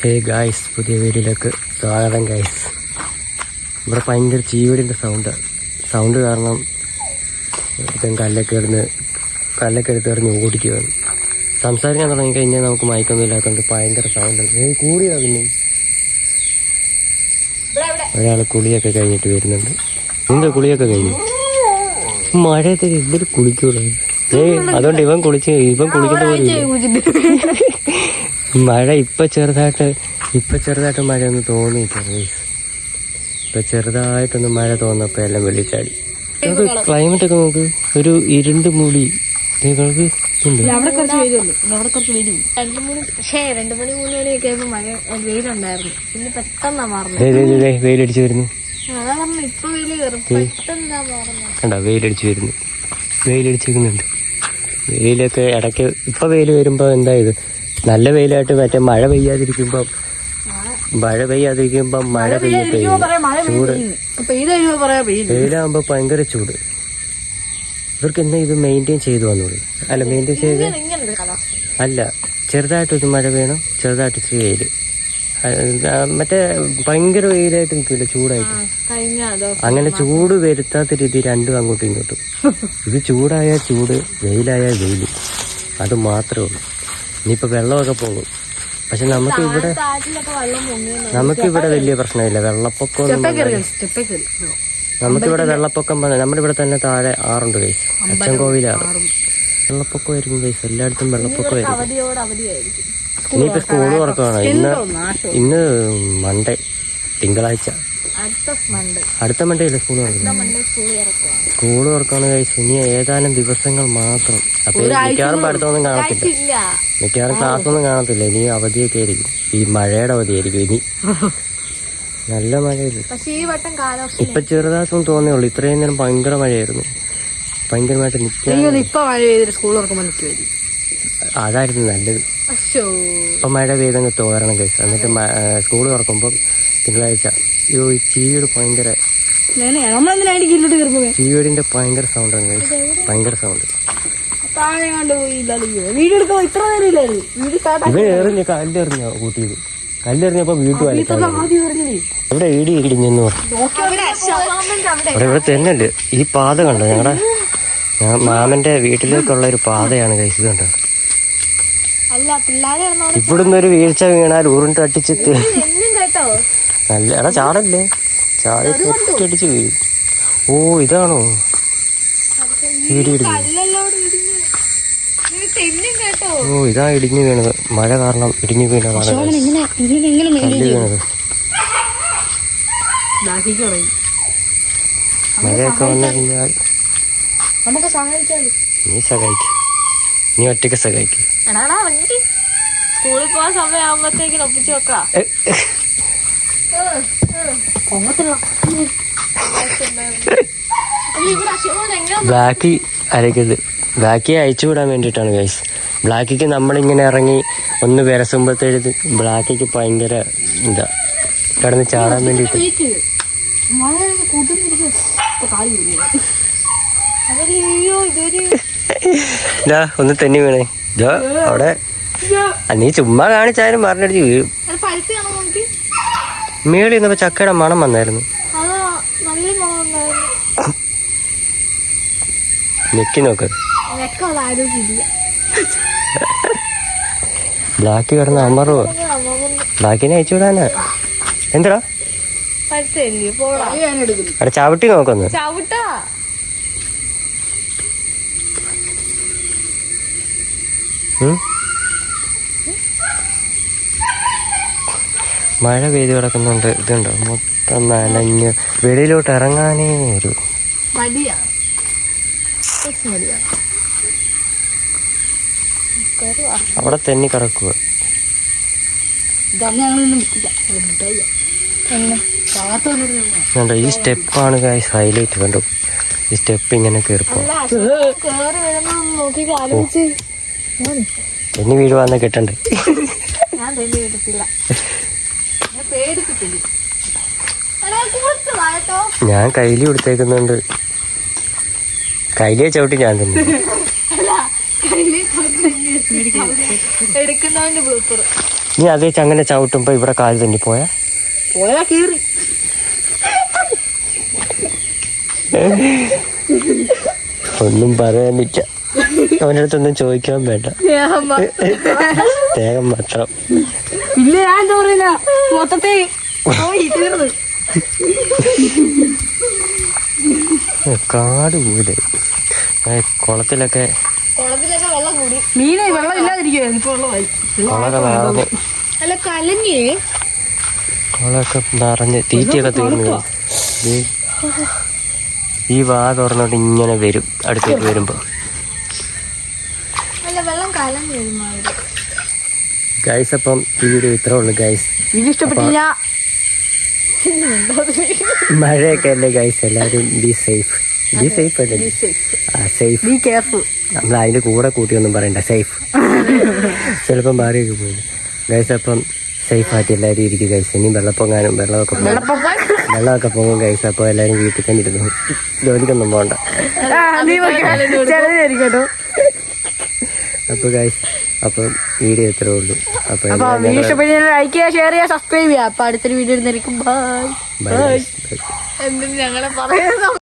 Hey guys പുതിയ വീഡിയോയിലേക്ക് സ്വാഗതം ഗായ്സ് ഇവിടെ ഭയങ്കര ചീവടിന്റെ സൗണ്ട് സൗണ്ട് കാരണം ഇതും കല്ലൊക്കെ ഇടുന്ന് കല്ലൊക്കെ എടുത്ത് എറിഞ്ഞ് ഓടിക്കുകയാണ് സംസാരിക്കാൻ തുടങ്ങി കഴിഞ്ഞാൽ നമുക്ക് മയക്കൊന്നും ഇല്ലാത്തതുകൊണ്ട് ഭയങ്കര സൗണ്ട് ഏയ് കൂടിയാ പിന്നെ. ഒരാൾ കുളിയൊക്കെ കഴിഞ്ഞിട്ട് വരുന്നുണ്ട്. നിന്റെ കുളിയൊക്കെ കഴിഞ്ഞു? മഴയത്ത് ഇവർ കുളിക്കൂടാ ഏയ് അതുകൊണ്ട് ഇവൻ കുളിച്ച് ഇവൻ കുളിക്കുന്ന പോലും മഴ ഇപ്പൊ ചെറുതായിട്ട് ഇപ്പൊ ചെറുതായിട്ട് മഴ ഒന്ന് തോന്നിയിട്ടുണ്ട്. ഇപ്പൊ ചെറുതായിട്ടൊന്ന് മഴ തോന്നപ്പോ എല്ലാം വെള്ളിച്ചാടി ക്ലൈമറ്റ് ഒക്കെ നോക്ക്. ഒരു ഇരുണ്ട് മൂടി. നിങ്ങൾക്ക് വെയിലടിച്ചു വരുന്നു. കണ്ട വെയിലടിച്ച് വരുന്നു. വെയിലടിച്ചിരിക്കുന്നുണ്ട് വെയിലൊക്കെ ഇടയ്ക്ക് ഇപ്പൊ വെയിൽ വരുമ്പോ എന്താ ഇത്? നല്ല വെയിലായിട്ട് മറ്റേ മഴ പെയ്യാതിരിക്കുമ്പോ മഴ പെയ്യാതിരിക്കുമ്പോ മഴ പെയ്യും ചൂട്. വെയിലാകുമ്പോ ഭയങ്കര ചൂട്. ഇവർക്ക് എന്നാ ഇത് മെയിന്റെയിൻ ചെയ്തു വന്നോളൂ അല്ല മെയിന്റെയിൻ ചെയ്ത് അല്ല ചെറുതായിട്ടൊരു മഴ വേണം ചെറുതായിട്ട് ഇച്ചിരി വെയിൽ മറ്റേ ഭയങ്കര വെയിലായിട്ട് നിൽക്കില്ല ചൂടായിട്ട്. അങ്ങനെ ചൂട് വരുത്താത്ത രീതി രണ്ടും അങ്ങോട്ടും ഇങ്ങോട്ടും. ഇത് ചൂടായ ചൂട് വെയിലായ വെയിൽ അത് മാത്രമേ ഉള്ളൂ. ഇനിയിപ്പോ വെള്ളമൊക്കെ പോകും. പക്ഷെ നമുക്ക് ഇവിടെ നമുക്ക് ഇവിടെ വലിയ പ്രശ്നമില്ല. വെള്ളപ്പൊക്കം നമുക്കിവിടെ വെള്ളപ്പൊക്കം വന്ന നമ്മുടെ ഇവിടെ തന്നെ താഴെ ആറുണ്ട് കേസ് അച്ഛൻ വെള്ളപ്പൊക്കം വെള്ളപ്പൊക്കമായിരിക്കും കേസ് എല്ലായിടത്തും വെള്ളപ്പൊക്കമായിരിക്കും വരും. ഇനിയിപ്പോ സ്കൂൾ തുറക്കുവാണ്? ഇന്ന് ഇന്ന് മൺഡേ തിങ്കളാഴ്ച. അടുത്ത മണ്ട് അടുത്ത മൺഡേ അല്ലേ സ്കൂൾ സ്കൂൾ തുറക്കാണ് കൈസ് ഇനി ഏതാനും ദിവസങ്ങൾ മാത്രം. അപ്പൊ മിക്കവാറും പഠിത്തമൊന്നും കാണത്തില്ല. മിക്കവാറും ക്ലാസ് ഒന്നും കാണത്തില്ല. ഇനി അവധിയൊക്കെ ആയിരിക്കും. ഈ മഴയുടെ അവധിയായിരിക്കും ഇനി. നല്ല മഴയില്ല? ഇപ്പൊ ചെറുതായിട്ടൊന്നും തോന്നേ ഉള്ളു. ഇത്രയും നേരം ഭയങ്കര മഴയായിരുന്നു. ഭയങ്കരമായിട്ട് നിൽക്കാൻ ഇപ്പൊ മഴ പെയ്തിട്ട് സ്കൂൾ തുറക്കുമ്പോൾ നിൽക്കുമായിരിക്കും അതായിരുന്നു നല്ലത്. ഇപ്പൊ മഴ പെയ്തങ്ങ് തോരണം കേസ് എന്നിട്ട് സ്കൂൾ തുറക്കുമ്പോൾ തിങ്കളാഴ്ച അയ്യോ ഈ ചീവീട് ഭയങ്കര ചീവീടിന്റെ ഭയങ്കര സൗണ്ട് ആണ്. ഭയങ്കര സൗണ്ട് ഇവൻ എറിഞ്ഞ കല്ലെറിഞ്ഞ കൂട്ടിയത്. കല്ലെറിഞ്ഞപ്പോ വീട്ടു ഇവിടെ ഇടി ഇടിഞ്ഞെന്ന് പറഞ്ഞു. ഇവിടെ തന്നെ ഉണ്ട്. ഈ പാത കണ്ടോ? ഞങ്ങടെ ഞാൻ മാമന്റെ വീട്ടിലേക്കുള്ള ഒരു പാതയാണ് കഴിച്ചത് ഇത് കണ്ടോ? ഇവിടുന്ന് ഒരു വീഴ്ച വീണാൽ ഉരുണ്ട് കേട്ടോ. നല്ല എടാ ചാടല്ലേ? ചാടി അടിച്ച് വീഴും. ഓ ഇതാണോ? ഇടി ഓ ഇതാ ഇടിഞ്ഞു വീണത്. മഴ കാരണം ഇടിഞ്ഞു വീണതാണ് വീണത്. മഴയൊക്കെ വന്നു കഴിഞ്ഞാൽ നീ സഹായിക്കും. നീ ഒറ്റയ്ക്ക് സഹായിക്കും. സ്കൂളിൽ പോകാൻ സമയമാകുമ്പോഴത്തേക്കിന് ഒപ്പിച്ച് വെക്കാം പൊങ്ങത്തില്ല അല്ല ഇവിടെ അശോകൻ എങ്ങനെ ബ്ലാക്കി അരക്കത് ബ്ലാക്കിയെ അയച്ചു വിടാൻ വേണ്ടിയിട്ടാണ് ഗൈസ് ബ്ലാക്കിക്ക് നമ്മളിങ്ങനെ ഇറങ്ങി ഒന്ന് വിരസുമ്പോഴത്തേക്ക് ബ്ലാക്കിക്ക് ഭയങ്കര ഇതാ. കിടന്ന് ചാടാൻ വേണ്ടിയിട്ട്. ഇതാ ഒന്ന് തെന്നി വീണേ. ഇതോ അവിടെ. നീ ചുമ്മാ കാണിച്ചാലും പറഞ്ഞടിച്ച് വീഴും. മേളിൽ നിന്നപ്പോ ചക്കയുടെ മണം വന്നായിരുന്നു. ഞെക്കി നോക്ക്. ബ്ലാക്ക് കിടന്ന അമറുവോ ബ്ലാക്കിനെ അയച്ചു വിടാനാ. എന്താ പഴുത്തല്ലേ പോടാ. ഞാൻ എടുക്കുന്നു അവിടെ ചവിട്ടി നോക്കൊന്ന്. ചവിട്ടാ. മഴ പെയ്ത് കിടക്കുന്നുണ്ട്. ഇതുണ്ടോ? മൊത്തം നനഞ്ഞ് വെളിയിലോട്ട് ഇറങ്ങാനേ ഒരു മടിയാ. അവിടെ തന്നെ കിടക്കുക ഈ സ്റ്റെപ്പാണ് ഗായ്സ് ഹൈലൈറ്റ് കണ്ടോ? ഈ സ്റ്റെപ്പ് ഇങ്ങനെ കയറിപ്പോ തെന്നി വീഴുവാന്ന് കിട്ടണ്ടേ ഞാൻ തന്നെ ഞാൻ കയ്യിൽ കൊടുത്തേക്കുന്നുണ്ട്. കയ്യിലെ ചവിട്ടി ഞാൻ തന്നെ. നീ അതേ അങ്ങനെ ചവിട്ടുമ്പോ ഇവിടെ കാൽ തന്നെ പോയാ? പോയാ കീറി. ഒന്നും പറയാനില്ല. അവന്റെ അടുത്തൊന്നും ചോദിക്കാൻ വേണ്ട. തേങ്ങ മാത്രം. പിന്നെ ഞാൻ എന്താ പറയുന്ന? മൊത്തത്തെ കാട് പോലെ കുളത്തിലൊക്കെ മീനെ വെള്ളം ഇല്ലാതിരിക്കുവായിരുന്നു ഇപ്പൊ വെള്ളമായി അല്ല കലങ്ങിയേ. കുളമൊക്കെ നിറഞ്ഞ് തീറ്റയൊക്കെ തീർന്നു. ഈ വാ തുറന്നോട്ട് ഇങ്ങനെ വരും. അടുത്തേക്ക് വരുമ്പോ. അല്ല വെള്ളം കലങ്ങി ഒരുമാതിരി ഗൈസ് അപ്പം ഈ വീഡിയോ ഇത്രേ ഉള്ളു ഗൈസ് ഇഷ്ടപ്പെട്ടില്ല? മഴയൊക്കെ അല്ലേ ഗൈസ് എല്ലാവരും ബി സേഫ് ബി സേഫ് അല്ലേ? സേഫ് ബി കെയർഫുൾ നമ്മൾ അതിന്റെ കൂടെ കൂട്ടിയൊന്നും പറയണ്ട സേഫ് ചിലപ്പം മാറിയൊക്കെ പോകും. ഗൈസ് അപ്പം സേഫ് ആയിട്ട് എല്ലാവരും ഇരിക്കും ഗൈസ് ഇനി വെള്ളപ്പൊങ്ങാനും വെള്ളമൊക്കെ വെള്ളമൊക്കെ പോകും ഗൈസ് അപ്പോൾ എല്ലാവരും വീട്ടിൽ തന്നെ ഇരുന്നു. ജോലിക്കൊന്നും പോകണ്ട അപ്പോൾ ഗൈസ് അപ്പം വീഡിയോ ഇത്രേ ഉള്ളൂ. അപ്പൊ വീഡിയോ ഇഷ്ടപ്പെട്ട് ലൈക്ക് ചെയ്യുക ഷെയർ ചെയ്യുക സബ്സ്ക്രൈബ് ചെയ്യുക. അപ്പം അടുത്തൊരു വീഡിയോ ഇരുന്നിരിക്കും ബൈ ബൈ എന്തിന് ഞങ്ങളെ പറയുന്നത്?